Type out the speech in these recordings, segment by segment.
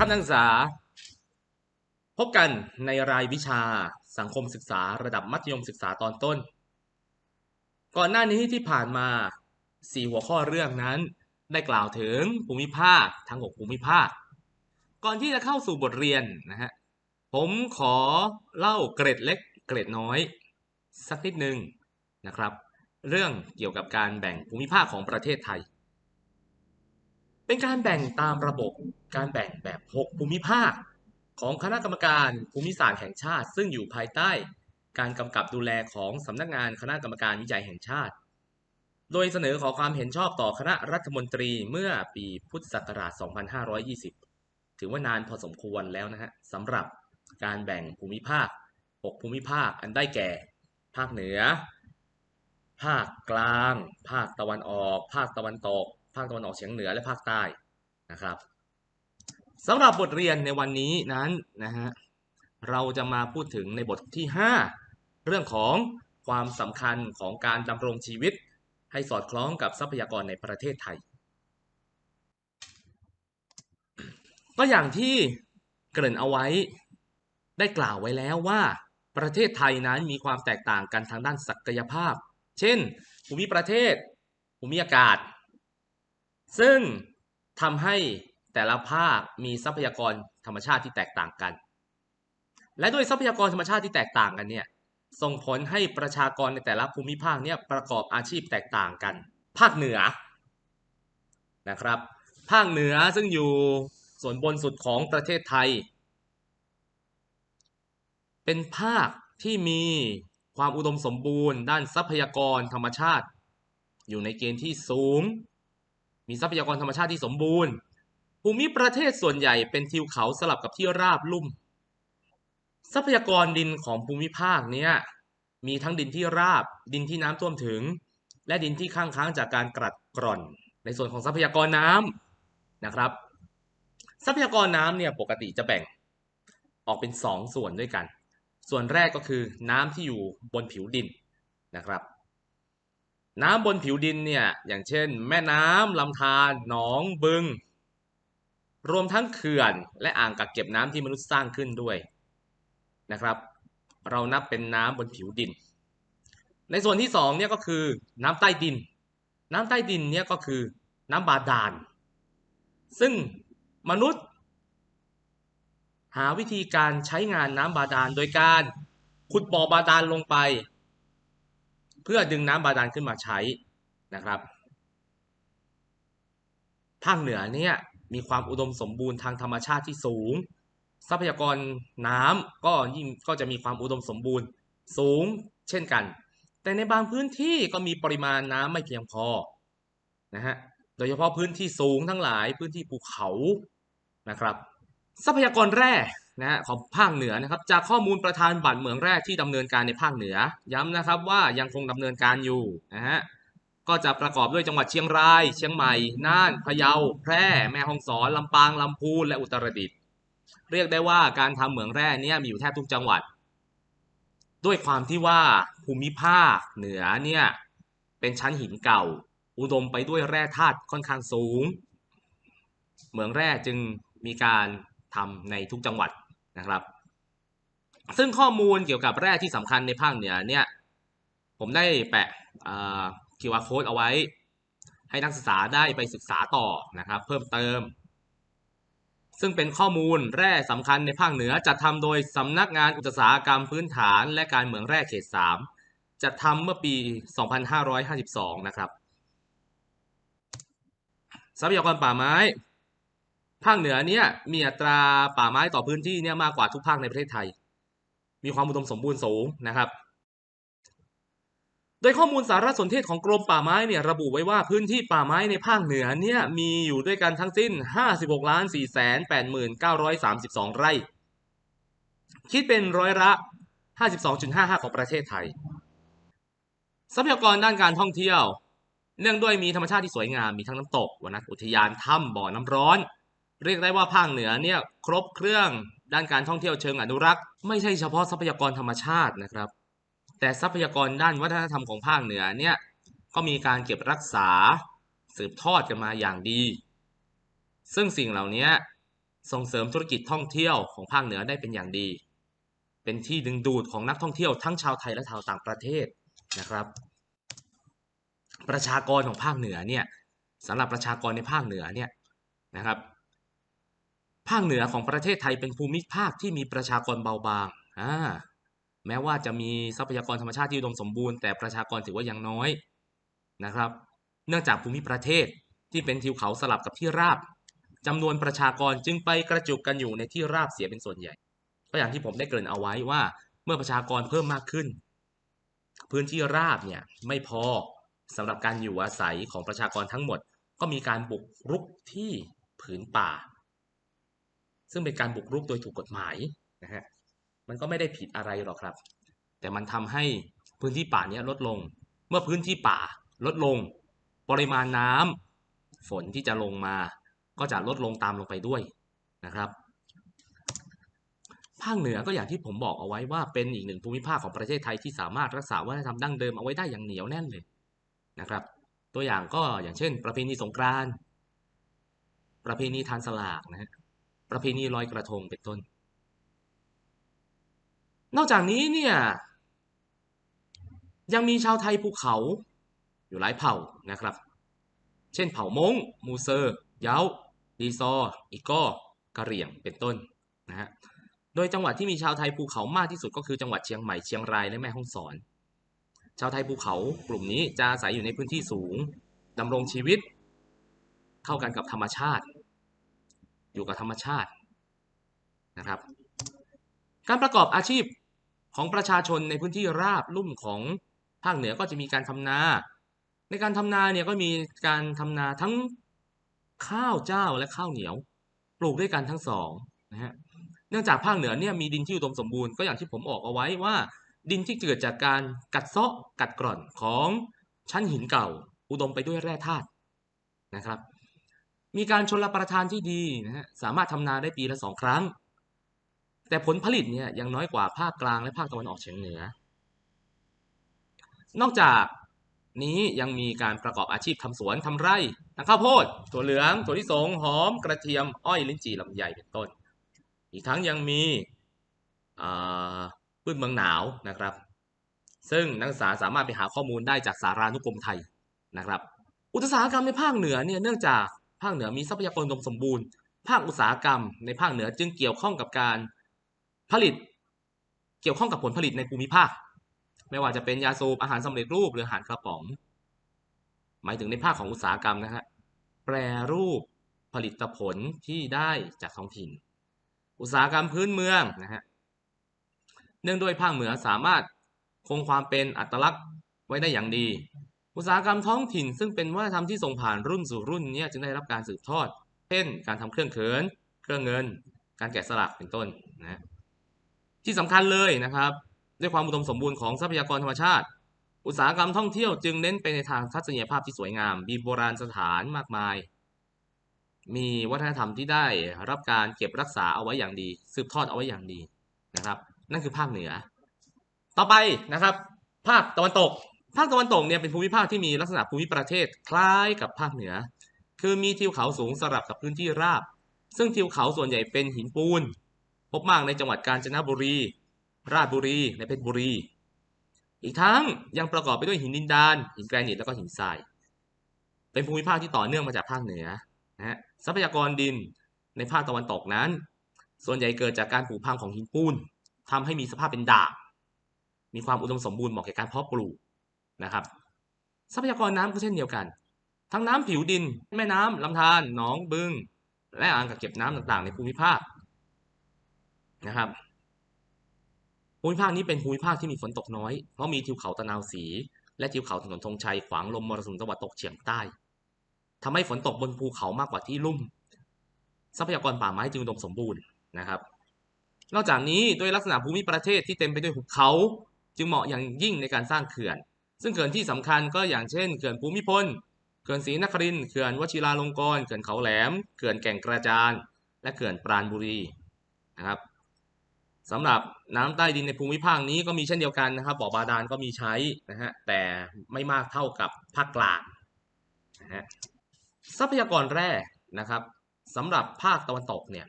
ครับนักศึกษา พบกันในรายวิชาสังคมศึกษาระดับมัธยมศึกษาตอนต้น ก่อนหน้านี้ที่ผ่านมาสี่หัวข้อเรื่องนั้น ได้กล่าวถึงภูมิภาคทั้งหกภูมิภาค ก่อนที่จะเข้าสู่บทเรียนนะฮะผมขอเล่าเกร็ดเล็กเกร็ดน้อย สักนิดหนึ่งนะครับ เรื่องเกี่ยวกับการแบ่งภูมิภาคของประเทศไทย เป็นการแบ่งตามระบบการแบ่งแบบ 6 ภูมิภาค ของคณะกรรมการภูมิศาสตร์แห่งชาติ ซึ่งอยู่ภายใต้ การกำกับดูแลของสำนักงานคณะกรรมการวิจัยแห่งชาติ โดยเสนอขอความเห็นชอบต่อคณะรัฐมนตรีเมื่อปีพุทธศักราช 2520 ถือว่านานพอสมควรแล้วนะฮะสำหรับการแบ่งภูมิภาค 6 ภูมิภาคอันได้แก่ ภาคเหนือ ภาคกลาง ภาคตะวันออก ภาคตะวันตก ภาคตะวันออกเฉียงเหนือและภาคใต้นะครับสำหรับบทเรียนในวันนี้นั้นนะฮะเราจะมาพูดถึงในบทที่ 5 เรื่องของความสำคัญของการดำรงชีวิต ให้สอดคล้องกับทรัพยากรในประเทศไทย ก็อย่างที่เกริ่นเอาไว้ได้กล่าวไว้แล้วว่า ประเทศไทยนั้นมีความแตกต่างกันทางด้านศักยภาพ เช่น ภูมิประเทศ ภูมิอากาศ ซึ่งทำให้แต่ละภาคมีทรัพยากรธรรมชาติที่แตกต่างกัน และด้วยทรัพยากรธรรมชาติที่แตกต่างกันเนี่ยส่งผลให้ประชากรในแต่ละภูมิภาคเนี่ยประกอบอาชีพแตกต่างกัน ภาคเหนือนะครับ ภาคเหนือซึ่งอยู่ส่วนบนสุดของประเทศไทย เป็นภาคที่มีความอุดมสมบูรณ์ ด้านทรัพยากรธรรมชาติ อยู่ในเกณฑ์ที่สูง มีทรัพยากรธรรมชาติที่สมบูรณ์ ภูมิประเทศส่วนใหญ่เป็นทิวเขาสลับกับที่ราบลุ่ม ทรัพยากรดินของภูมิภาคเนี้ยมีทั้งดินที่ราบ ดินที่น้ำท่วมถึง และดินที่ข้างค้างจากการกรัดกร่อน ในส่วนของทรัพยากรน้ำนะครับ ทรัพยากรน้ำเนี่ยปกติจะแบ่งออกเป็นสองส่วนด้วยกัน ส่วนแรกก็คือน้ำที่อยู่บนผิวดินนะครับ น้ำบนผิวดินเนี่ยอย่างเช่น แม่น้ำลำธารหนองบึง รวมทั้งเขื่อนและอ่างกักเก็บน้ำที่มนุษย์สร้างขึ้นด้วยนะครับ เรานับเป็นน้ำบนผิวดิน ในส่วนที่สองเนี่ยก็คือน้ำใต้ดิน น้ำใต้ดินเนี่ยก็คือน้ำบาดาล ซึ่งมนุษย์ หาวิธีการใช้งานน้ำบาดาลโดยการขุดบ่อบาดาลลงไป พื่อดึงน้ำบาดาลขึ้นมาใช้นะครับภาคเหนือเนี่ยมีความอุดมสมบูรณ์ทางธรรมชาติที่สูง ทรัพยากรน้ำก็ยิ่งก็จะมีความอุดมสมบูรณ์สูงเช่นกัน แต่ในบางพื้นที่ก็มีปริมาณน้ำไม่เพียงพอนะฮะโดยเฉพาะพื้นที่สูงทั้งหลายพื้นที่ภูเขานะครับ ทรัพยากรแร่ นะฮะของภาคเหนือนะครับจากข้อมูลประธานบัตรเหมืองแร่ที่ดำเนินการในภาคเหนือ ย้ำนะครับว่ายังคงดำเนินการอยู่นะฮะก็จะประกอบด้วยจังหวัดเชียงราย เชียงใหม่ น่าน พะเยา แพร่ แม่ฮ่องสอน ลำปาง ลำพูน และอุตรดิตถ์ เรียกได้ว่าการทำเหมืองแร่เนี่ยมีอยู่แทบทุกจังหวัด ด้วยความที่ว่าภูมิภาคเหนือเนี่ยเป็นชั้นหินเก่า อุดมไปด้วยแร่ธาตุค่อนข้างสูง เหมืองแร่จึงมีการทำในทุกจังหวัด นะครับ ซึ่งข้อมูลเกี่ยวกับแร่ที่สำคัญในภาคเหนือเนี่ย ผมได้แปะ QR code เอาไว้ ให้นักศึกษาได้ไปศึกษาต่อนะครับ เพิ่มเติม ซึ่งเป็นข้อมูลแร่สำคัญในภาคเหนือจัดทำโดยสำนักงานอุตสาหกรรมพื้นฐานและการเหมืองแร่เขต 3 จัดทำเมื่อปี 2552 นะครับทรัพยากรป่าไม้ ภาคเหนือเนี่ยมีอัตราป่าไม้ต่อพื้นที่เนี่ยมากกว่าทุกภาคในประเทศไทย มีความอุดมสมบูรณ์สูงนะครับ โดยข้อมูลสารสนเทศของกรมป่าไม้เนี่ยระบุไว้ว่าพื้นที่ป่าไม้ในภาคเหนือเนี่ยมีอยู่ด้วยกันทั้งสิ้น 56ล้าน4แสน8932 ไร่ คิดเป็นร้อยละ 52.55 ของประเทศไทย ทรัพยากรด้านการท่องเที่ยว เนื่องด้วยมีธรรมชาติที่สวยงามมีทั้งน้ำตกวรรณอุทยานถ้ำบ่อน้ำร้อน เรียกได้ว่าภาคเหนือเนี่ยครบเครื่องด้านการท่องเที่ยวเชิงอนุรักษ์ ไม่ใช่เฉพาะทรัพยากรธรรมชาตินะครับ แต่ทรัพยากรด้านวัฒนธรรมของภาคเหนือเนี่ยก็มีการเก็บรักษาสืบทอดกันมาอย่างดี ซึ่งสิ่งเหล่านี้ส่งเสริมธุรกิจท่องเที่ยวของภาคเหนือได้เป็นอย่างดี เป็นที่ดึงดูดของนักท่องเที่ยวทั้งชาวไทยและชาวต่างประเทศนะครับ ประชากรของภาคเหนือเนี่ยสำหรับประชากรในภาคเหนือเนี่ยนะครับ ภาคเหนือของประเทศไทยเป็นภูมิภาคที่มีประชากรเบาบางอ่าแม้ว่าจะมีทรัพยากรธรรมชาติที่อุดมสมบูรณ์แต่ประชากรถือว่ายังน้อยนะครับ เนื่องจากภูมิประเทศที่เป็นทิวเขาสลับกับที่ราบจำนวนประชากรจึงไปกระจุกกันอยู่ในที่ราบเสียเป็นส่วนใหญ่ ก็อย่างที่ผมได้เกริ่นเอาไว้ว่า เมื่อประชากรเพิ่มมากขึ้น พื้นที่ราบเนี่ยไม่พอสำหรับการอยู่อาศัยของประชากรทั้งหมด ก็มีการบุกรุกที่ผืนป่า ซึ่งเป็นการบุกรุกโดยถูกกฎหมายนะฮะมันก็ไม่ได้ผิดอะไรหรอกครับ แต่มันทำให้พื้นที่ป่าเนี้ยลดลง เมื่อพื้นที่ป่าลดลง ปริมาณน้ำฝนที่จะลงมา ก็จะลดลงตามลงไปด้วยนะครับภาคเหนือก็อย่างที่ผมบอกเอาไว้ว่าเป็นอีกหนึ่งภูมิภาคของประเทศไทยที่สามารถรักษาวัฒนธรรมดั้งเดิมเอาไว้ได้อย่างเหนียวแน่นเลยนะครับ ตัวอย่างก็อย่างเช่น ประเพณีสงกรานต์ประเพณีทานสลากนะฮะ ประเพณีลอยกระทงเป็นต้น นอกจากนี้เนี่ยยังมีชาวไทยภูเขาอยู่หลายเผ่านะครับ เช่นเผ่ามงมูเซอร์ เย้าดีซอ อีกอกะเหรี่ยงเป็นต้นนะฮะ โดยจังหวัดที่มีชาวไทยภูเขามากที่สุดก็คือจังหวัดเชียงใหม่เชียงรายและแม่ฮ่องสอน ชาวไทยภูเขากลุ่มนี้จะอาศัยอยู่ในพื้นที่สูงดำรงชีวิต เข้ากันกับธรรมชาติ อยู่กับธรรมชาตินะครับ การประกอบอาชีพของประชาชนในพื้นที่ราบลุ่มของภาคเหนือก็จะมีการทำนา ในการทำนาเนี่ยก็มีการทำนาทั้งข้าวเจ้าและข้าวเหนียว ปลูกด้วยกันทั้งสองนะฮะเนื่องจากภาคเหนือเนี่ยมีดินที่อุดมสมบูรณ์ก็อย่างที่ผมออกเอาไว้ว่า ดินที่เกิดจากการกัดเซาะกัดกร่อนของชั้นหินเก่า อุดมไปด้วยแร่ธาตุนะครับ มีการชนรับประทานที่ดีนะฮะสามารถทำนาได้ปีละสองครั้ง แต่ผลผลิตเนี่ยยังน้อยกว่าภาคกลางและภาคตะวันออกเฉียงเหนือ นอกจากนี้ยังมีการประกอบอาชีพทำสวนทำไร่ทำข้าวโพดถั่วเหลืองถั่วลิสงหอม กระเทียมอ้อยลิ้นจี่ลำไยเป็นต้น อีกทั้งยังมีพืชเมืองหนาวนะครับ ซึ่งนักศึกษาสามารถไปหาข้อมูลได้จากสารานุกรมไทยนะครับ อุตสาหกรรมในภาคเหนือเนี่ยเนื่องจาก ภาคเหนือมีทรัพยากรอุดมสมบูรณ์ ภาคอุตสาหกรรม ในภาคเหนือจึงเกี่ยวข้องกับการผลิต เกี่ยวข้องกับผลผลิตในภูมิภาค ไม่ว่าจะเป็นยาสูบอาหารสำเร็จรูปหรืออาหารกระป๋อง หมายถึงในภาคของอุตสาหกรรมนะฮะแปรรูปผลิตผลที่ได้จากท้องถิ่น อุตสาหกรรมพื้นเมืองนะฮะเนื่องด้วยภาคเหนือสามารถคงความเป็นอัตลักษณ์ไว้ได้อย่างดี อุตสาหกรรมท้องถิ่น ซึ่งเป็นวัฒนธรรมที่ส่งผ่านรุ่นสู่รุ่นเนี่ยจึงได้รับการสืบทอด เช่น การทำเครื่องเขิน เครื่องเงิน การแกะสลักเป็นต้นนะที่สำคัญเลยนะครับ ด้วยความอุดมสมบูรณ์ของทรัพยากรธรรมชาติ อุตสาหกรรมท่องเที่ยวจึงเน้นไปในทางทัศนียภาพที่สวยงาม มีโบราณสถานมากมาย มีวัฒนธรรมที่ได้รับการเก็บรักษาเอาไว้อย่างดี สืบทอดเอาไว้อย่างดีนะครับ นั่นคือภาคเหนือ ต่อไปนะครับ ภาคตะวันตก ภาคตะวันตกเนี่ยเป็นภูมิภาคที่มีลักษณะภูมิประเทศคล้ายกับภาคเหนือ คือมีทิวเขาสูงสลับกับพื้นที่ราบ ซึ่งทิวเขาส่วนใหญ่เป็นหินปูน พบมากในจังหวัดกาญจนบุรี ราชบุรีและเพชรบุรี อีกทั้งยังประกอบไปด้วยหินดินดาน หินแกรนิตแล้วก็หินทราย เป็นภูมิภาคที่ต่อเนื่องมาจากภาคเหนือนะฮะทรัพยากรดินในภาคตะวันตกนั้น ส่วนใหญ่เกิดจากการผุพังของหินปูนทำให้มีสภาพเป็นด่างมีความอุดมสมบูรณ์เหมาะแก่การเพาะปลูก นะครับ ทรัพยากรน้ำก็เช่นเดียวกัน ทั้งน้ำผิวดิน แม่น้ำลำธารหนองบึง และอ่างกักเก็บน้ำต่างๆ ในภูมิภาคนะครับภูมิภาคนี้เป็นภูมิภาคที่มีฝนตกน้อย เพราะมีทิวเขาตะนาวสี และทิวเขาถนนธงชัยขวางลมมรสุมตะวันตกเฉียงใต้ทำให้ฝนตกบนภูเขามากกว่าที่ลุ่ม ทรัพยากรป่าไม้จึงอุดมสมบูรณ์นะครับ นอกจากนี้ด้วยลักษณะภูมิประเทศที่เต็มไปด้วยหุบเขา จึงเหมาะอย่างยิ่งในการสร้างเขื่อน ซึ่งเขื่อนที่สำคัญก็อย่างเช่นเขื่อนภูมิพล เขื่อนศรีนครินเขื่อนวชิราลงกรณ์เขื่อนเขาแหลม เขื่อนแก่งกระจาน และเขื่อนปราณบุรีนะครับสำหรับน้ำใต้ดินในภูมิภาคนี้ก็มีเช่นเดียวกันนะครับบ่อบาดาลก็มีใช้นะฮะแต่ไม่มากเท่ากับภาคกลางนะฮะทรัพยากรแร่นะครับสำหรับภาคตะวันตกเนี่ย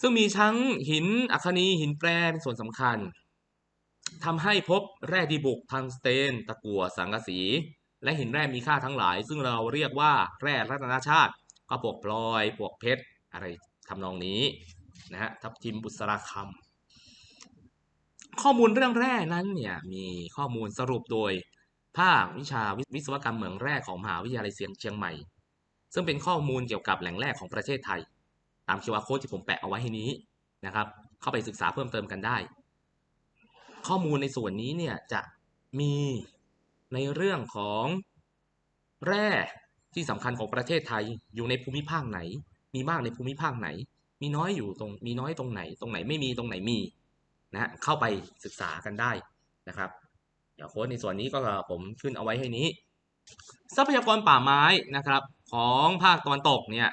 ซึ่งมีทั้งหินอัคนีหินแปรเป็นส่วนสำคัญ ทำให้พบแร่ดีบุกทังสเตน ตะกั่วสังกะสี และหินแร่มีค่าทั้งหลาย ซึ่งเราเรียกว่าแร่รัตนชาติ ก็พวกพลอยพวกเพชร อะไรทำนองนี้นะฮะทับทิมบุษราคำข้อมูลเรื่องแร่นั้นเนี่ยมีข้อมูลสรุปโดย ภาควิชาวิศวกรรมเหมืองแร่ของมหาวิทยาลัยเซียงเชียงใหม่ ซึ่งเป็นข้อมูลเกี่ยวกับแหล่งแร่ของประเทศไทย ตาม QR code ที่ผมแปะเอาไว้ให้นี้นะครับ เข้าไปศึกษาเพิ่มเติมกันได้ ข้อมูลในส่วนนี้เนี่ยจะมีในเรื่องของแร่ที่สำคัญของประเทศไทยอยู่ในภูมิภาคไหน มีมากในภูมิภาคไหน มีน้อยอยู่ตรงมีน้อยตรงไหน ตรงไหนไม่มีตรงไหนมีนะฮะเข้าไปศึกษากันได้นะครับเดี๋ยวโค้ดในส่วนนี้ก็ผมขึ้นเอาไว้ให้นี้ ทรัพยากรป่าไม้นะครับ ของภาคตะวันตกเนี่ย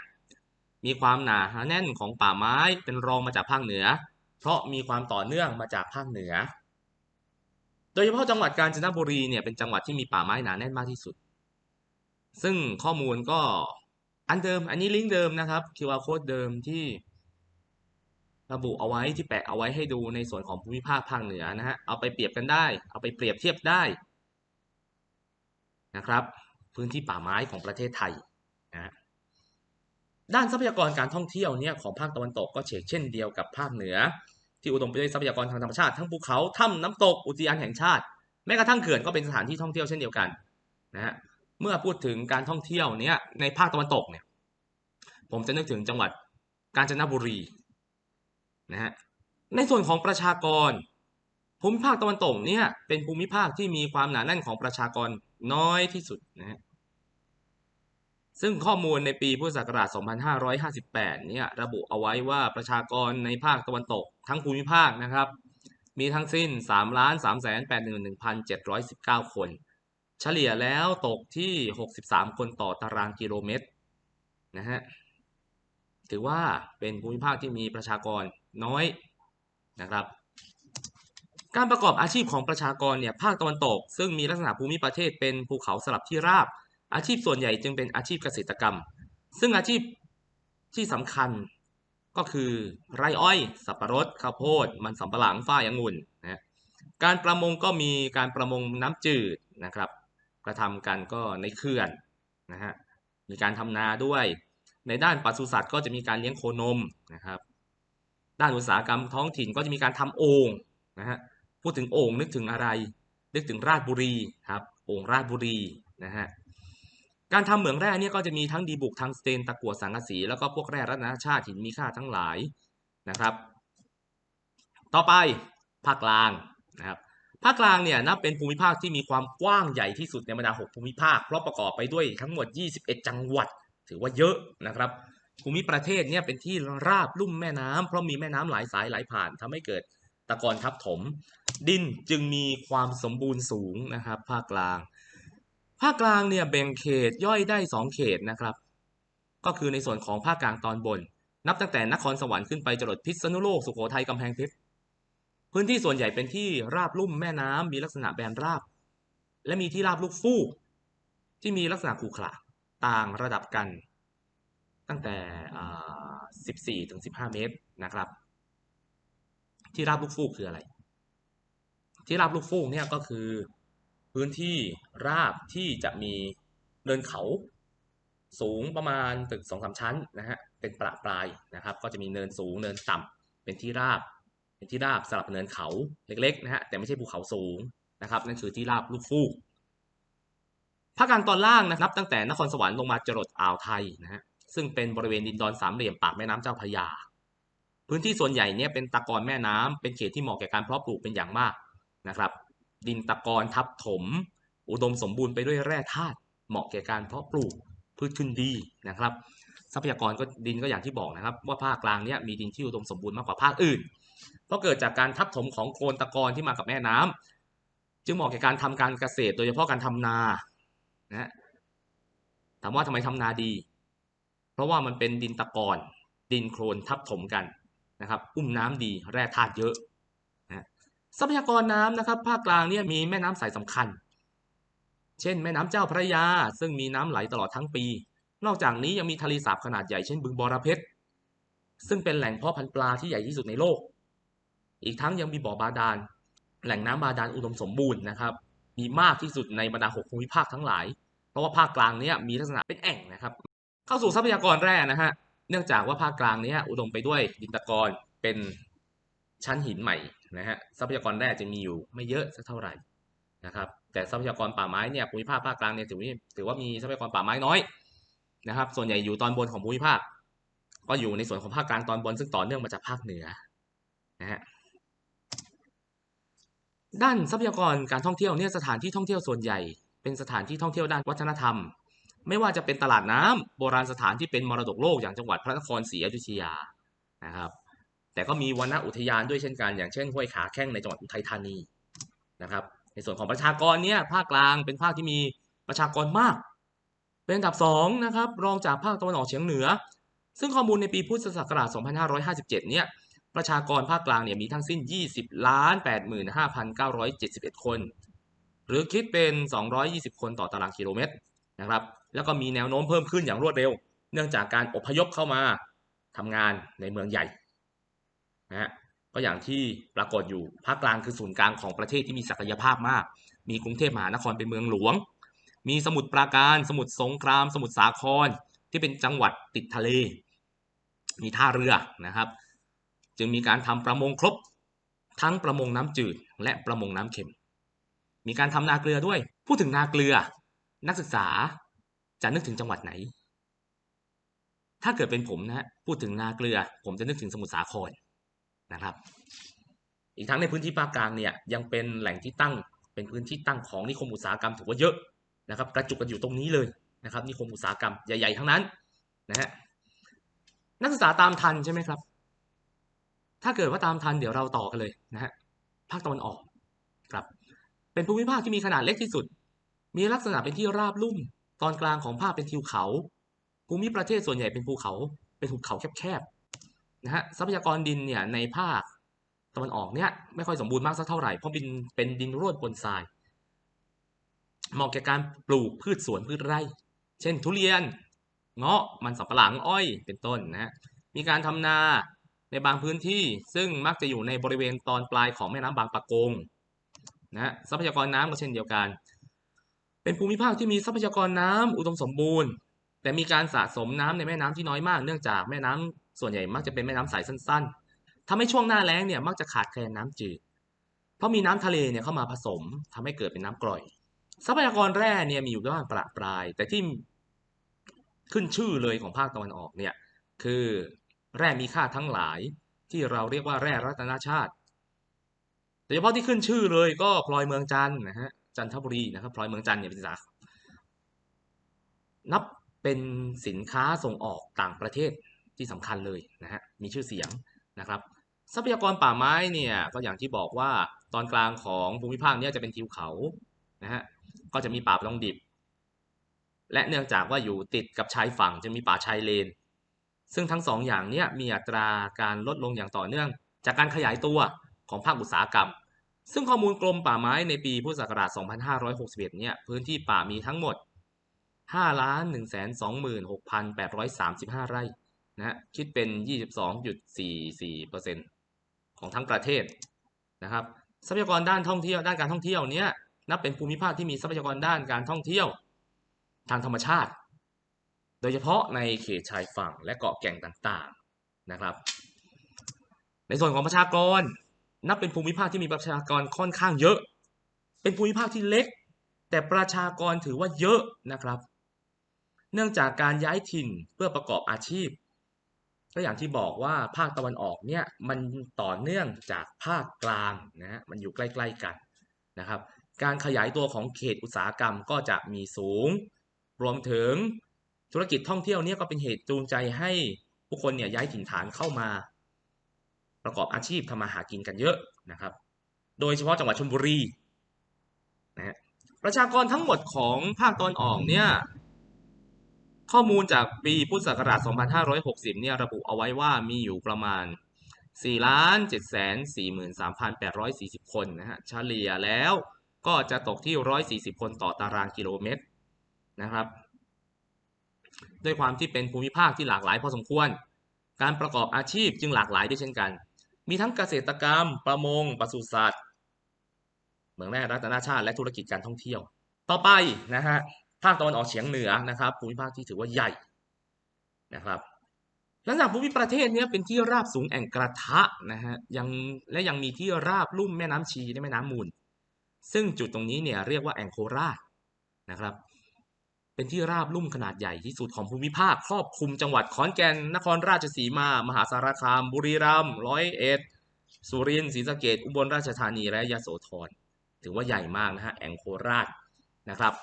มีความหนาแน่นของป่าไม้เป็นรองมาจากภาคเหนือ เพราะมีความต่อเนื่องมาจากภาคเหนือ โดยเฉพาะจังหวัดกาญจนบุรีเนี่ยเป็นจังหวัดที่มีป่าไม้หนาแน่นมากที่สุด ซึ่งข้อมูลก็อันเดิม อันนี้ลิงก์เดิมนะครับ QR code เดิมที่ระบุเอาไว้ที่แปะเอาไว้ให้ดูในส่วนของภูมิภาคภาคเหนือนะฮะ เอาไปเปรียบกันได้ เอาไปเปรียบเทียบได้นะครับ พื้นที่ป่าไม้ของประเทศไทยนะด้านทรัพยากรการท่องเที่ยวเนี่ยของภาคตะวันตกก็เฉกเช่นเดียวกับภาคเหนือ ที่อุดมไปด้วยทรัพยากรทางธรรมชาติทั้งภูเขาถ้ำน้ำตกอุทยานแห่งชาติ แม้กระทั่งเขื่อนก็เป็นสถานที่ท่องเที่ยวเช่นเดียวกันนะฮะเมื่อพูดถึงการท่องเที่ยวเนี่ยในภาคตะวันตกเนี่ยผมจะนึกถึงจังหวัดกาญจนบุรีนะฮะในส่วนของประชากร ภูมิภาคตะวันตกเนี่ยเป็นภูมิภาคที่มีความหนาแน่นของประชากรน้อยที่สุดนะฮะ ซึ่งข้อมูลในปีพุทธศักราช 2558 เนี่ยระบุเอาไว้ว่าประชากรในภาคตะวันตกทั้งภูมิภาคนะครับ มีทั้งสิ้น 3 3 8 1 7 1 9 คน เฉลี่ยแล้วตกที่ 63 คนต่อตารางกิโลเมตรนะฮะถือว่าเป็นภูมิภาคที่มีประชากรน้อยนะครับ การประกอบอาชีพของประชากรเนี่ยภาคตะวันตก ซึ่งมีลักษณะภูมิประเทศเป็นภูเขาสลับที่ราบ อาชีพส่วนใหญ่จึงเป็นอาชีพเกษตรกรรม ซึ่งอาชีพที่สำคัญก็คือไรอ้อย สับปะรด ข้าวโพด มันสำปะหลังฝ้ายองุ่นนะการประมงก็มีการประมงน้ำจืดนะครับ กระทำกันก็ในเขื่อนนะฮะ มีการทำนาด้วย ในด้านปศุสัตว์ก็จะมีการเลี้ยงโคนมนะครับ ด้านอุตสาหกรรมท้องถิ่นก็จะมีการทำโอ่งนะฮะ พูดถึงโอ่งนึกถึงอะไร นึกถึงราชบุรีครับ โอ่งราชบุรีนะฮะ การทำเหมืองแร่เนี่ยก็จะมีทั้งดีบุกทั้งสเตนตะกั่วสังกะสี แล้วก็พวกแร่รัตนชาติหินมีค่าทั้งหลายนะครับ ต่อไปภาคกลางนะครับภาคกลางเนี่ยนับเป็นภูมิภาคที่มีความกว้างใหญ่ที่สุดในบรรดา 6 ภูมิภาค เพราะประกอบไปด้วยทั้งหมด 21 จังหวัด ถือว่าเยอะนะครับ ภูมิประเทศเนี่ยเป็นที่ราบลุ่มแม่น้ำเพราะมีแม่น้ำหลายสายไหลผ่านทำให้เกิดตะกอนทับถม ดินจึงมีความสมบูรณ์สูงนะครับ ภาคกลาง ภาคกลางเนี่ยแบ่งเขตย่อยได้ 2 เขตนะครับ ก็คือในส่วนของภาคกลางตอนบน นับตั้งแต่นครสวรรค์ขึ้นไปจรดพิษณุโลกสุโขทัยกำแพงเพชรพื้นที่ส่วนใหญ่เป็นที่ราบลุ่มแม่น้ำมีลักษณะแบนราบ และมีที่ราบลูกฟูก ที่มีลักษณะขรุขระต่างระดับกัน ตั้งแต่ 14 ถึง 15 เมตรนะครับ ที่ราบลูกฟูกคืออะไร ที่ราบลูกฟูกเนี่ยก็คือ พื้นที่ราบที่จะมีเนินเขาสูงประมาณตึกสองสามชั้นนะฮะเป็นประปรายนะครับ ก็จะมีเนินสูงเนินต่ำเป็นที่ราบ เป็นที่ราบสลับเนินเขาเล็กๆนะฮะแต่ไม่ใช่ภูเขาสูงนะครับนั่นคือที่ราบลูกฟูกภาคกลางตอนล่างนะครับ ตั้งแต่นครสวรรค์ลงมาจรดอ่าวไทยนะฮะซึ่งเป็นบริเวณดินดอนสามเหลี่ยมปากแม่น้ำเจ้าพระยา พื้นที่ส่วนใหญ่เนี่ยเป็นตะกอนแม่น้ำเป็นเขตที่เหมาะแก่การเพาะปลูกเป็นอย่างมากนะครับ ดินตะกอนทับถม อุดมสมบูรณ์ไปด้วยแร่ธาตุเหมาะแก่การเพาะปลูกพืชขึ้นดีนะครับ ทรัพยากรก็ดินก็อย่างที่บอกนะครับ ว่าภาคกลางเนี่ยมีดินที่อุดมสมบูรณ์มากกว่าภาคอื่น เพราะเกิดจากการทับถมของโคลนตะกอนที่มากับแม่น้ำจึงเหมาะแก่การทำการเกษตร โดยเฉพาะการทำนานะถามว่าทำไมทำนาดี เพราะว่ามันเป็นดินตะกอนดินโคลนทับถมกันนะครับ อุ้มน้ำดีแร่ธาตุเยอะ ทรัพยากรน้ำนะครับ ภาคกลางเนี่ยมีแม่น้ำสายสำคัญ เช่น แม่น้ำเจ้าพระยา ซึ่งมีน้ำไหลตลอดทั้งปี นอกจากนี้ยังมีทะเลสาบขนาดใหญ่เช่นบึงบอระเพ็ดซึ่งเป็นแหล่งเพาะพันธุ์ปลาที่ใหญ่ที่สุดในโลก อีกทั้งยังมีบ่อบาดาล แหล่งน้ำบาดาลอุดมสมบูรณ์นะครับ มีมากที่สุดในบรรดาหกภูมิภาคทั้งหลาย เพราะว่าภาคกลางเนี้ยมีลักษณะเป็นแอ่งนะครับ เข้าสู่ทรัพยากรแร่นะฮะ เนื่องจากว่าภาคกลางเนี้ยอุดมไปด้วยดินตะกอนเป็น ชั้นหินใหม่นะฮะทรัพยากรแร่จะมีอยู่ไม่เยอะสักเท่าไหร่นะครับแต่ทรัพยากรป่าไม้เนี่ยภูมิภาคภาคกลางเนี่ยถือว่าถือว่ามีทรัพยากรป่าไม้น้อยนะครับส่วนใหญ่อยู่ตอนบนของภูมิภาค ก็อยู่ในส่วนของภาคกลางตอนบนซึ่งต่อเนื่องมาจากภาคเหนือนะฮะด้านทรัพยากรการท่องเที่ยวเนี่ยสถานที่ท่องเที่ยวส่วนใหญ่ เป็นสถานที่ท่องเที่ยวด้านวัฒนธรรม ไม่ว่าจะเป็นตลาดน้ำโบราณสถานที่เป็นมรดกโลกอย่างจังหวัดพระนครศรีอยุธยานะครับ แต่ก็มีวนอุทยานด้วยเช่นกัน อย่างเช่นห้วยขาแข้งในจังหวัดอุทัยธานีนะครับ ในส่วนของประชากรเนี่ยภาคกลางเป็นภาคที่มีประชากรมาก เป็นอันดับสองนะครับรองจากภาคตะวันออกเฉียงเหนือ ซึ่งข้อมูลในปีพุทธศักราช 2557 เนี่ยประชากรภาคกลางเนี่ยมีทั้งสิ้น 20ล้าน85,971 คน หรือคิดเป็น 220 คนต่อตารางกิโลเมตรนะครับ แล้วก็มีแนวโน้มเพิ่มขึ้นอย่างรวดเร็ว เนื่องจากการอพยพเข้ามาทำงานในเมืองใหญ่ นะฮะก็อย่างที่ปรากฏอยู่ภาคกลางคือศูนย์กลางของประเทศที่มีศักยภาพมาก มีกรุงเทพมหานครเป็นเมืองหลวง มีสมุทรปราการ สมุทรสงคราม สมุทรสาครที่เป็นจังหวัดติดทะเล มีท่าเรือนะครับ จึงมีการทำประมงครบทั้งประมงน้ำจืดและประมงน้ำเค็ม มีการทำนาเกลือด้วย พูดถึงนาเกลือ นักศึกษาจะนึกถึงจังหวัดไหน ถ้าเกิดเป็นผมนะฮะพูดถึงนาเกลือ ผมจะนึกถึงสมุทรสาคร นะครับ อีกทั้งในพื้นที่ภาคกลางเนี่ยยังเป็นแหล่งที่ตั้งเป็นพื้นที่ตั้งของนิคมอุตสาหกรรมถือว่าเยอะนะครับ กระจุกกันอยู่ตรงนี้เลยนะครับ นิคมอุตสาหกรรมใหญ่ๆทั้งนั้นนะฮะนักศึกษาตามทันใช่ไหมครับ ถ้าเกิดว่าตามทันเดี๋ยวเราต่อกันเลยนะฮะภาคตะวันออกครับ เป็นภูมิภาคที่มีขนาดเล็กที่สุด มีลักษณะเป็นที่ราบลุ่ม ตอนกลางของภาคเป็นทิวเขา ภูมิประเทศส่วนใหญ่เป็นภูเขา เป็นหุบเขาแคบ นะฮะทรัพยากรดินเนี่ยในภาคตะวันออกเนี่ยไม่ค่อยสมบูรณ์มากสักเท่าไหร่เพราะเป็นเป็นดินร่วนปนทรายเหมาะแก่การปลูกพืชสวนพืชไร่ เช่น ทุเรียนเงาะมันสำปะหลังอ้อยเป็นต้นนะฮะมีการทำนาในบางพื้นที่ซึ่งมักจะอยู่ในบริเวณตอนปลายของแม่น้ำบางปะกงนะฮะทรัพยากรน้ำก็เช่นเดียวกัน เป็นภูมิภาคที่มีทรัพยากรน้ำอุดมสมบูรณ์ แต่มีการสะสมน้ำในแม่น้ำที่น้อยมาก เนื่องจากแม่น้ำ ส่วนใหญ่มักจะเป็นแม่น้ำสายสั้นๆทำให้ช่วงหน้าแล้งเนี่ยมักจะขาดแคลนน้ำจืด เพราะมีน้ำทะเลเนี่ยเข้ามาผสมทำให้เกิดเป็นน้ำกร่อย ทรัพยากรแร่เนี่ยมีอยู่บ้างประปราย แต่ที่ขึ้นชื่อเลยของภาคตะวันออกเนี่ยคือแร่มีค่าทั้งหลายที่เราเรียกว่าแร่รัตนชาติโดยเฉพาะที่ขึ้นชื่อเลยก็พลอยเมืองจันทร์นะฮะจันทบุรีนะครับพลอยเมืองจันทร์เนี่ยเป็นสานับเป็นสินค้าส่งออกต่างประเทศ ที่สำคัญเลยนะฮะมีชื่อเสียงนะครับ ทรัพยากรป่าไม้เนี่ยก็อย่างที่บอกว่าตอนกลางของภูมิภาคเนี้จะเป็นทิวเขานะฮะก็จะมีป่าปลองดิบ และเนื่องจากว่าอยู่ติดกับชายฝั่งจะมีป่าชายเลน ซึ่งทั้งสองอย่างเนี้ยมีอัตราการลดลงอย่างต่อเนื่อง จากการขยายตัวของภาคอุตสาหกรรม ซึ่งข้อมูลกรมป่าไม้ในปีพุทธศักราช 2561 เนี่ยพื้นที่ป่ามีทั้งหมด 5,126,835 ไร่ นะคิดเป็น 22.44%ของทั้งประเทศนะครับ ทรัพยากรด้านท่องเที่ยวด้านการท่องเที่ยวเนี้ยนับเป็นภูมิภาคที่มีทรัพยากรด้านการท่องเที่ยวทางธรรมชาติ โดยเฉพาะในเขตชายฝั่งและเกาะแก่งต่างๆนะครับ ในส่วนของประชากรนับเป็นภูมิภาคที่มีประชากรค่อนข้างเยอะ เป็นภูมิภาคที่เล็ก แต่ประชากรถือว่าเยอะนะครับ เนื่องจากการย้ายถิ่นเพื่อประกอบอาชีพ ก็อย่างที่บอกว่าภาคตะวันออกเนี่ยมันต่อเนื่องจากภาคกลางนะฮะมันอยู่ใกล้ๆกันนะครับ การขยายตัวของเขตอุตสาหกรรมก็จะมีสูง รวมถึงธุรกิจท่องเที่ยวเนี่ยก็เป็นเหตุจูงใจให้ผู้คนเนี่ยย้ายถิ่นฐานเข้ามา ประกอบอาชีพทำมาหากินกันเยอะนะครับ โดยเฉพาะจังหวัดชลบุรีนะฮะประชากรทั้งหมดของภาคตอนออกเนี่ย ข้อมูลจากปีพุทธศักราช 2560 เนี่ยระบุเอาไว้ว่ามีอยู่ประมาณ 4 ล้าน7แสน43,840 คนนะฮะเฉลี่ยแล้วก็จะตกที่ 140 คนต่อตารางกิโลเมตรนะครับด้วยความที่เป็นภูมิภาคที่หลากหลายพอสมควร การประกอบอาชีพจึงหลากหลายด้วยเช่นกัน มีทั้งเกษตรกรรม ประมงปศุสัตว์เหมืองแร่รัตนชาติและธุรกิจการท่องเที่ยว ต่อไปนะฮะ ภาคตะวันออกเฉียงเหนือนะครับ ภูมิภาคที่ถือว่าใหญ่นะครับลักษณะภูมิประเทศนี้เป็นที่ราบสูงแอ่งกระทะนะฮะยังและยังมีที่ราบลุ่มแม่น้ำชีและแม่น้ำมูล ซึ่งจุดตรงนี้เนี่ยเรียกว่าแอ่งโคราชนะครับ เป็นที่ราบลุ่มขนาดใหญ่ที่สุดของภูมิภาค ครอบคลุมจังหวัดขอนแก่น นครราชสีมา มหาสารคาม บุรีรัมย์ร้อยเอ็ดสุรินทร์ศรีสะเกษอุบลราชธานีและยะโสธรถือว่าใหญ่มากนะฮะแอ่งโคราชนะครับ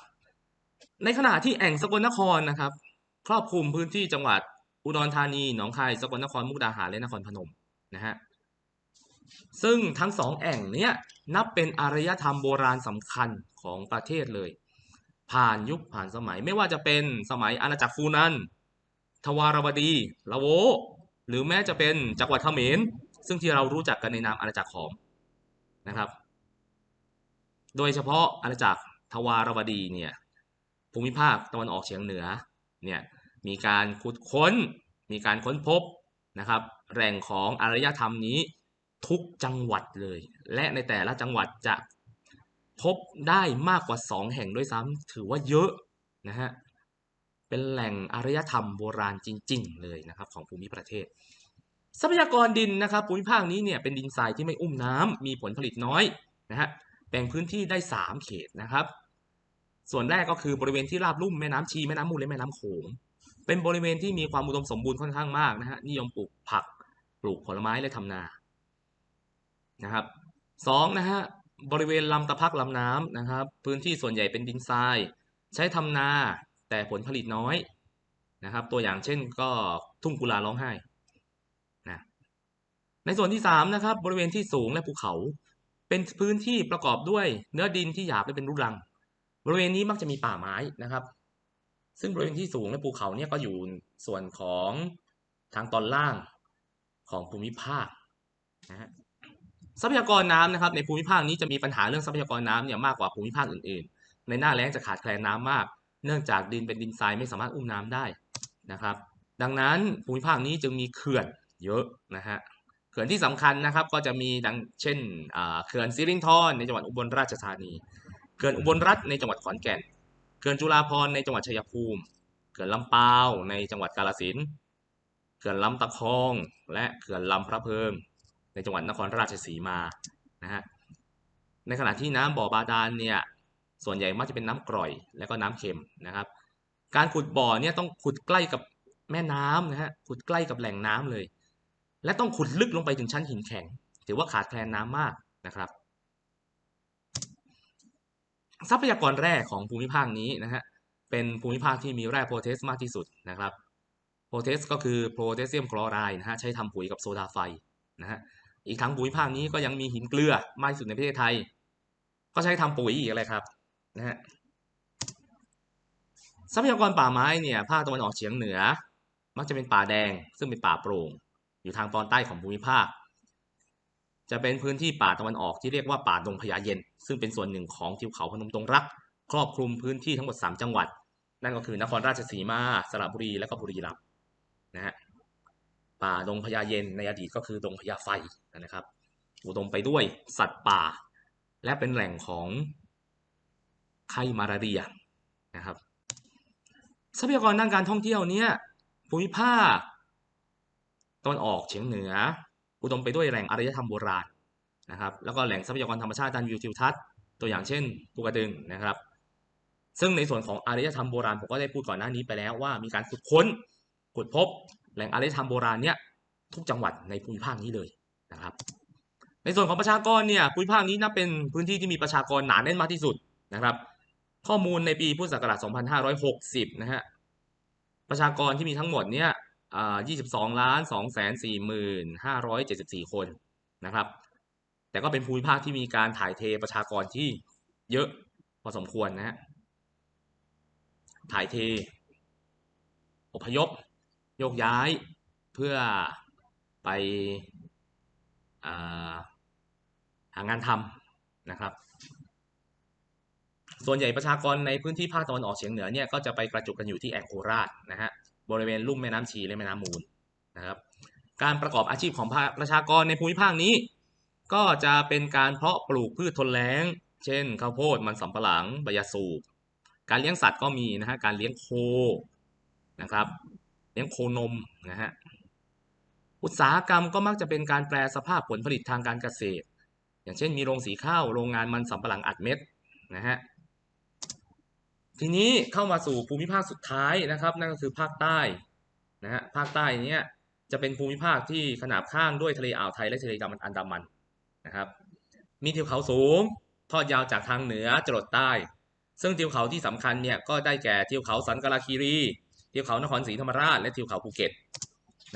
ในขณะที่แอ่งสกลนครนะครับ ครอบคลุมพื้นที่จังหวัดอุดรธานี หนองคาย สกลนคร มุกดาหาร และนครพนมนะฮะ ซึ่งทั้งสองแอ่งเนี้ยนับเป็นอารยธรรมโบราณสำคัญของประเทศเลย ผ่านยุคผ่านสมัยไม่ว่าจะเป็นสมัยอาณาจักรฟูนัน ทวารวดีละโว หรือแม้จะเป็นจักรวรรดิเขมร ซึ่งที่เรารู้จักกันในนามอาณาจักรขอมนะครับ โดยเฉพาะอาณาจักรทวารวดีเนี่ย ภูมิภาคตะวันออกเฉียงเหนือเนี่ยมีการขุดค้น มีการค้นพบนะครับแหล่งของอารยธรรมนี้ทุกจังหวัดเลย และในแต่ละจังหวัดจะพบได้มากกว่า 2 แห่งด้วยซ้ำถือว่าเยอะนะฮะเป็นแหล่งอารยธรรมโบราณจริง ๆ เลยนะครับของภูมิประเทศ ทรัพยากรดินนะครับภูมิภาคนี้เนี่ยเป็นดินทรายที่ไม่อุ้มน้ำมีผลผลิตน้อยนะฮะแบ่งพื้นที่ได้ 3 เขตนะครับ ส่วนแรกก็คือบริเวณที่ราบลุ่มแม่น้ำชีแม่น้ำมูลและแม่น้ำโขงเป็นบริเวณที่มีความอุดมสมบูรณ์ค่อนข้างมากนะฮะนิยมปลูกผักปลูกผลไม้และทำนานะครับสองนะฮะบริเวณลำตะพักลำน้ำนะครับ พื้นที่ส่วนใหญ่เป็นดินทราย ใช้ทำนาแต่ผลผลิตน้อยนะครับ ตัวอย่างเช่นก็ทุ่งกุลาร้องไห้นะในส่วนที่สามนะครับบริเวณที่สูงและภูเขา เป็นพื้นที่ประกอบด้วยเนื้อดินที่หยาบและเป็นรูรัง บริเวณนี้มักจะมีป่าไม้นะครับ ซึ่งบริเวณที่สูงและภูเขาเนี่ยก็อยู่ส่วนของทางตอนล่างของภูมิภาคนะฮะทรัพยากรน้ำนะครับในภูมิภาคนี้จะมีปัญหาเรื่องทรัพยากรน้ำเนี่ยมากกว่าภูมิภาคอื่นๆ ในหน้าแล้งจะขาดแคลนน้ำมาก เนื่องจากดินเป็นดินทรายไม่สามารถอุ้มน้ำได้นะครับ ดังนั้นภูมิภาคนี้จึงมีเขื่อนเยอะนะฮะเขื่อนที่สำคัญนะครับก็จะมีดังเช่นเขื่อนสิรินธรในจังหวัดอุบลราชธานี ขื่อนอุบลรัฐในจังหวัดขอนแก่น เขื่อนจุฬาภรณ์ในจังหวัดชัยภูมิ เขื่อนลำปาวในจังหวัดกาฬสินธุ์เขื่อนลำตะคอง และเขื่อนลำพระเพิง ในจังหวัดนครราชสีมา นะฮะ ในขณะที่น้ำบ่อบาดาลเนี่ย ส่วนใหญ่มักจะเป็นน้ำกร่อย และก็น้ำเค็มนะครับ การขุดบ่อเนี่ยต้องขุดใกล้กับแม่น้ำนะฮะ ขุดใกล้กับแหล่งน้ำเลย และต้องขุดลึกลงไปถึงชั้นหินแข็ง ถือว่าขาดแคลนน้ำมากนะครับ ทรัพยากรแร่ของภูมิภาคนี้นะฮะเป็นภูมิภาคที่มีแร่โพแทสมากที่สุดนะครับโพแทสก็คือโพแทสเซียมคลอไรด์นะฮะใช้ทำปุ๋ยกับโซดาไฟนะฮะอีกทั้งภูมิภาคนี้ก็ยังมีหินเกลือมากที่สุดในประเทศไทย ก็ใช้ทำปุ๋ยอีกอะไรครับนะฮะทรัพยากรป่าไม้เนี่ยภาคตะวันออกเฉียงเหนือ มักจะเป็นป่าแดงซึ่งเป็นป่าโปร่ง อยู่ทางตอนใต้ของภูมิภาค จะเป็นพื้นที่ป่าตะวันออกที่เรียกว่าป่าดงพญาเย็น ซึ่งเป็นส่วนหนึ่งของทิวเขาพนมดงรัก ครอบคลุมพื้นที่ทั้งหมด 3 จังหวัด นั่นก็คือนครราชสีมา สระบุรี และก็บุรีรัมย์นะฮะป่าดงพญาเย็นในอดีตก็คือดงพญาไฟนะครับ อุดมไปด้วยสัตว์ป่า และเป็นแหล่งของไข้มาลาเรียนะครับ ทรัพยากรด้านการท่องเที่ยวเนี่ยภูมิภาคตะวันออกเฉียงเหนือ อุดมไปด้วยแหล่งอารยธรรมโบราณนะครับแล้วก็แหล่งทรัพยากรธรรมชาติด้านวิวทิวทัศน์ตัวอย่างเช่นภูกระดึงนะครับ ซึ่งในส่วนของอารยธรรมโบราณผมก็ได้พูดก่อนหน้านี้ไปแล้วว่ามีการขุดค้นขุดพบ แหล่งอารยธรรมโบราณเนี่ยทุกจังหวัดในภูมิภาคนี้เลยนะครับ ในส่วนของประชากรเนี่ยภูมิภาคนี้นับเป็นพื้นที่ที่มีประชากรหนาแน่นมากที่สุดนะครับ ข้อมูลในปีพุทธศักราช 2560 นะฮะประชากรที่มีทั้งหมดเนี่ย 22ล้าน2แสน4หมื่น574 คนนะครับ แต่ก็เป็นภูมิภาคที่มีการถ่ายเทประชากรที่เยอะพอสมควรนะฮะ ถ่ายเท อพยพ โยกย้ายเพื่อไปอาหางานทำนะครับ ส่วนใหญ่ประชากรในพื้นที่ภาคตะวันออกเฉียงเหนือเนี่ยก็จะไปกระจุกกันอยู่ที่แองโคราชนะฮะ บริเวณลุ่มแม่น้ำชีและแม่น้ำมูลนะครับ การประกอบอาชีพของประชากรในภูมิภาคนี้ ก็จะเป็นการเพาะปลูกพืชทนแล้ง เช่นข้าวโพดมันสำปะหลังใบยาสูบการเลี้ยงสัตว์ก็มีนะฮะการเลี้ยงโคนะครับ เลี้ยงโคนมนะฮะอุตสาหกรรมก็มักจะเป็นการแปลสภาพผลผลิตทางการเกษตร อย่างเช่นมีโรงสีข้าวโรงงานมันสำปะหลังอัดเม็ดนะฮะ ทีนี้เข้ามาสู่ภูมิภาคสุดท้ายนะครับ นั่นก็คือภาคใต้นะฮะภาคใต้เนี้ยจะเป็นภูมิภาคที่ขนาบข้างด้วยทะเลอ่าวไทยและทะเลอันดามันนะครับ มีทิวเขาสูงทอดยาวจากทางเหนือจรดใต้ ซึ่งทิวเขาที่สำคัญเนี่ยก็ได้แก่ทิวเขาสันกลาคีรีทิวเขานครศรีธรรมราชและทิวเขาภูเก็ต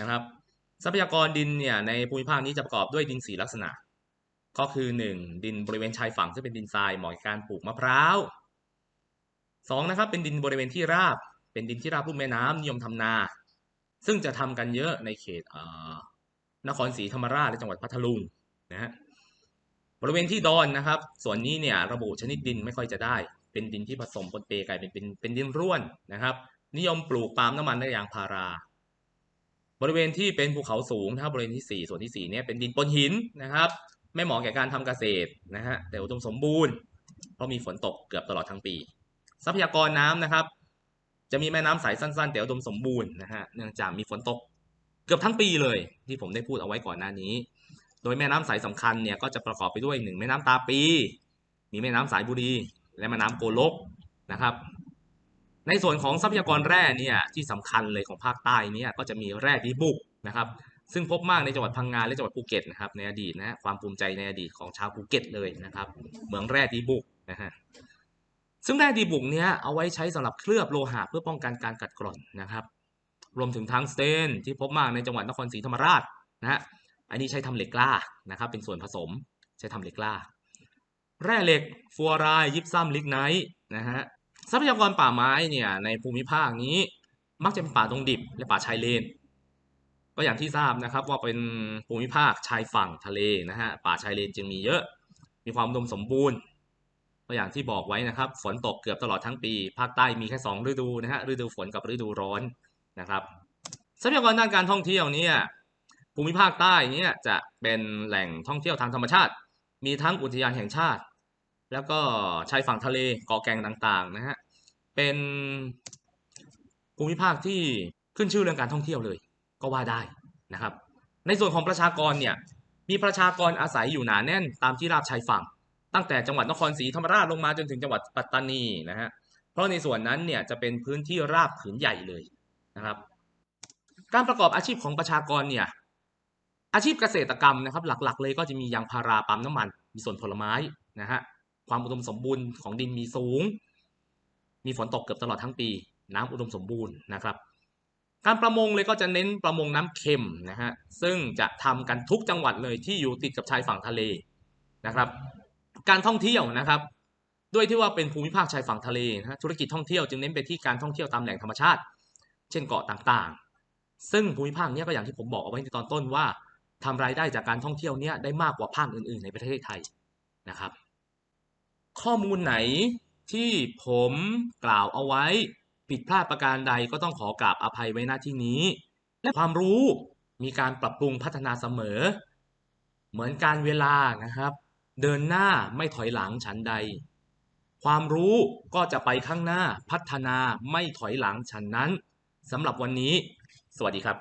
นะครับ ทรัพยากรดินเนี่ยในภูมิภาคนี้จะประกอบด้วยดินสีลักษณะ ก็คือ 1. ดินบริเวณชายฝั่งซึ่งเป็นดินทรายเหมาะกับการปลูกมะพร้าว สองนะครับเป็นดินบริเวณที่ราบ เป็นดินที่ราบลุ่มแม่น้ำนิยมทำนา ซึ่งจะทำกันเยอะในเขตนครศรีธรรมราชและจังหวัดพัทลุงนะฮะบริเวณที่ดอนนะครับ ส่วนนี้เนี่ยระบุชนิดดินไม่ค่อยจะได้ เป็นดินที่ผสมปนเปกลายเป็นเป็นเป็นดินร่วนนะครับ นิยมปลูกปาล์มน้ำมันและยางพารา บริเวณที่เป็นภูเขาสูงนะครับบริเวณที่ 4 ส่วนที่ 4เนี่ยเป็นดินปนหินนะครับไม่เหมาะแก่การทำเกษตรนะฮะแต่อุดมสมบูรณ์เพราะมีฝนตกเกือบตลอดทั้งปี ทรัพยากรน้ำนะครับ จะมีแม่น้ำใสสั้นๆ แต่อุดมสมบูรณ์นะฮะเนื่องจากมีฝนตกเกือบทั้งปีเลย ที่ผมได้พูดเอาไว้ก่อนหน้านี้ โดยแม่น้ำสายสำคัญเนี่ยก็จะประกอบไปด้วยหนึ่งแม่น้ำตาปี มีแม่น้ำสายบุรี และแม่น้ำโกลกนะครับ ในส่วนของทรัพยากรแร่เนี่ยที่สำคัญเลยของภาคใต้เนี่ยก็จะมีแร่ดีบุกนะครับซึ่งพบมากในจังหวัดพังงาและจังหวัดภูเก็ตนะครับในอดีตนะฮะความภูมิใจในอดีตของชาวภูเก็ตเลยนะครับเหมืองแร่ดีบุกนะฮะ ซึ่งแร่ดีบุกเนี้ยเอาไว้ใช้สำหรับเคลือบโลหะเพื่อป้องกันการกัดกร่อนนะครับ รวมถึงทั้งสเตนที่พบมากในจังหวัดนครศรีธรรมราชนะฮะอันนี้ใช้ทำเหล็กกล้านะครับ เป็นส่วนผสมใช้ทำเหล็กกล้า แร่เหล็กฟลูออไรด์ยิปซัมลิกไนท์นะฮะทรัพยากรป่าไม้เนี่ยในภูมิภาคนี้มักจะเป็นป่าดงดิบและป่าชายเลน ก็อย่างที่ทราบนะครับว่าเป็นภูมิภาคชายฝั่งทะเลนะฮะป่าชายเลนจึงมีเยอะ มีความอุดมสมบูรณ์ ก็อย่างที่บอกไว้นะครับ ฝนตกเกือบตลอดทั้งปี ภาคใต้มีแค่สองฤดูนะฮะฤดูฝนกับฤดูร้อนนะครับทรัพยากรด้านการท่องเที่ยวเนี่ยภูมิภาคใต้เนี่ยจะเป็นแหล่งท่องเที่ยวทางธรรมชาติ มีทั้งอุทยานแห่งชาติ แล้วก็ชายฝั่งทะเลเกาะแก่งต่างๆนะฮะเป็นภูมิภาคที่ขึ้นชื่อเรื่องการท่องเที่ยวเลย ก็ว่าได้นะครับ ในส่วนของประชากรเนี่ยมีประชากรอาศัยอยู่หนาแน่นตามที่ราบชายฝั่ง ตั้งแต่จังหวัดนครศรีธรรมราชลงมาจนถึงจังหวัดปัตตานีนะฮะเพราะในส่วนนั้นเนี่ยจะเป็นพื้นที่ราบผืนใหญ่เลยนะครับ การประกอบอาชีพของประชากรเนี่ยอาชีพเกษตรกรรมนะครับ หลักๆ เลยก็จะมียางพาราปั๊มน้ำมัน มีสวนผลไม้นะฮะความอุดมสมบูรณ์ของดินมีสูง มีฝนตกเกือบตลอดทั้งปี น้ำอุดมสมบูรณ์นะครับ การประมงเลยก็จะเน้นประมงน้ำเค็มนะฮะซึ่งจะทำกันทุกจังหวัดเลยที่อยู่ติดกับชายฝั่งทะเลนะครับ การท่องเที่ยวนะครับ ด้วยที่ว่าเป็นภูมิภาคชายฝั่งทะเลนะธุรกิจท่องเที่ยวจึงเน้นไปที่การท่องเที่ยวตามแหล่งธรรมชาติ เช่นเกาะต่างๆ ซึ่งภูมิภาคนี้ก็อย่างที่ผมบอกเอาไว้ในตอนต้นว่าทำรายได้จากการท่องเที่ยวเนี้ยได้มากกว่าภาคอื่น ๆ ในประเทศไทยนะครับ ข้อมูลไหนที่ผมกล่าวเอาไว้ผิดพลาดประการใดก็ต้องขอกราบอภัยไว้หน้าที่นี้ และความรู้มีการปรับปรุงพัฒนาเสมอ เหมือนการเวลานะครับ เดินหน้าไม่ถอยหลังฉันใด ความรู้ก็จะไปข้างหน้าพัฒนาไม่ถอยหลังฉันนั้นสำหรับวันนี้ สวัสดีครับ